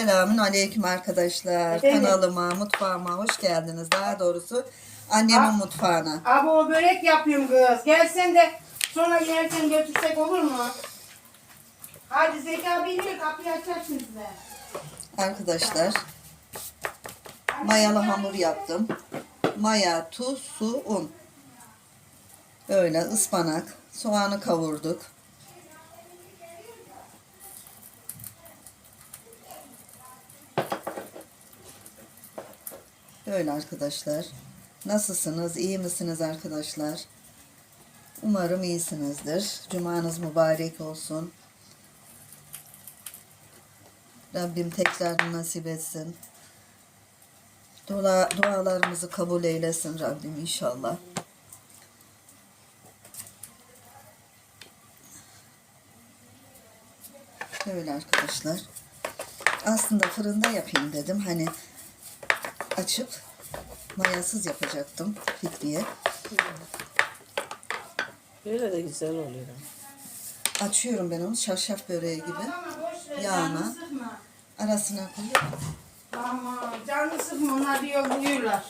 Selamün aleyküm arkadaşlar. Efendim? Kanalıma, mutfağıma hoş geldiniz. Daha doğrusu annemin Ah. mutfağına. Abi o börek yapıyorum kız. Gelsen de sonra yersen götürsek olur mu? Hadi Zeka biliyor kapıyı açarsın size. Arkadaşlar mayalı hamur yaptım. Maya, tuz, su, un. Böyle ıspanak, soğanı kavurduk. Böyle arkadaşlar. Nasılsınız? İyi misiniz arkadaşlar? Umarım iyisinizdir. Cumanız mübarek olsun. Rabbim tekrar nasip etsin. Dua, dualarımızı kabul eylesin Rabbim inşallah. Böyle arkadaşlar. Aslında fırında yapayım dedim. Hani açıp mayasız yapacaktım Fikriye. Böyle de güzel oluyor. Açıyorum ben onu şarşaf böreği gibi. Yağına. Arasına koyuyorum. Ama canını sıkma onlar diyor buluyorlar.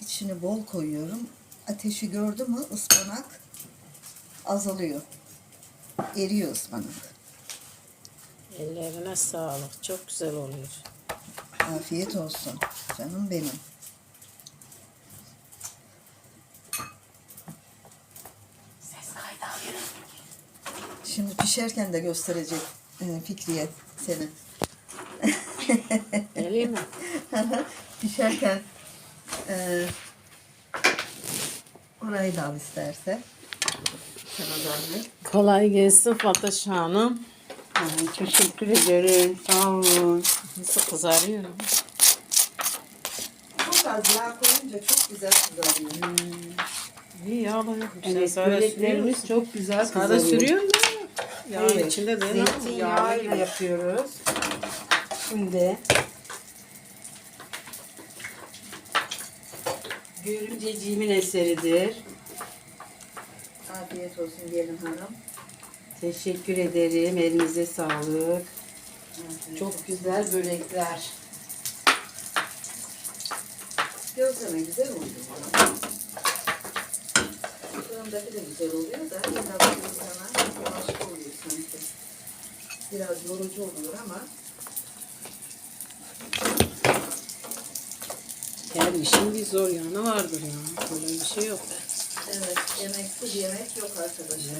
İçini bol koyuyorum. Ateşi gördü mü ıspanak azalıyor. Eriyor ıspanak. Ellerine sağlık. Çok güzel oluyor. Afiyet olsun. Canım benim. Ses kaydı alıyorum. Şimdi pişerken de gösterecek Fikriye seni. Geleyim mi? pişerken e, orayı da al isterse. Sana zahmet. Kolay gelsin Fatoş Hanım. Ay, teşekkür ederim. Sağ olun. Nasıl kızarıyor? Çok az yağ koyunca çok güzel kızarıyor. İyi yağlı. Evet, Sade böreklerimiz sürüyor. çok güzel kızarıyor. sürüyor mu? Yağın Hayır, içinde yağlı Zeytinyağıyla yapıyoruz. Şimdi görümceciğimin eseridir. Afiyet olsun diyelim hanım. Teşekkür ederim. Elinize sağlık. Çok güzel börekler. Gözleme güzel oluyor. Fırındaki de güzel oluyor da biraz gözleme başka oluyor sanki. Biraz yorucu oluyor ama Her işin bir zor yanı vardır ya. Böyle bir şey yok. evet yemeksiz yemek yok arkadaşlar.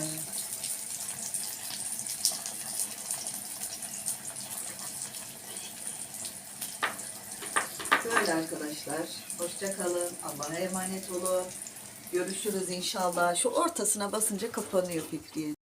Böyle arkadaşlar. Hoşça kalın. Allah'a emanet olun. Görüşürüz inşallah. Şu ortasına basınca kapanıyor Fikriye.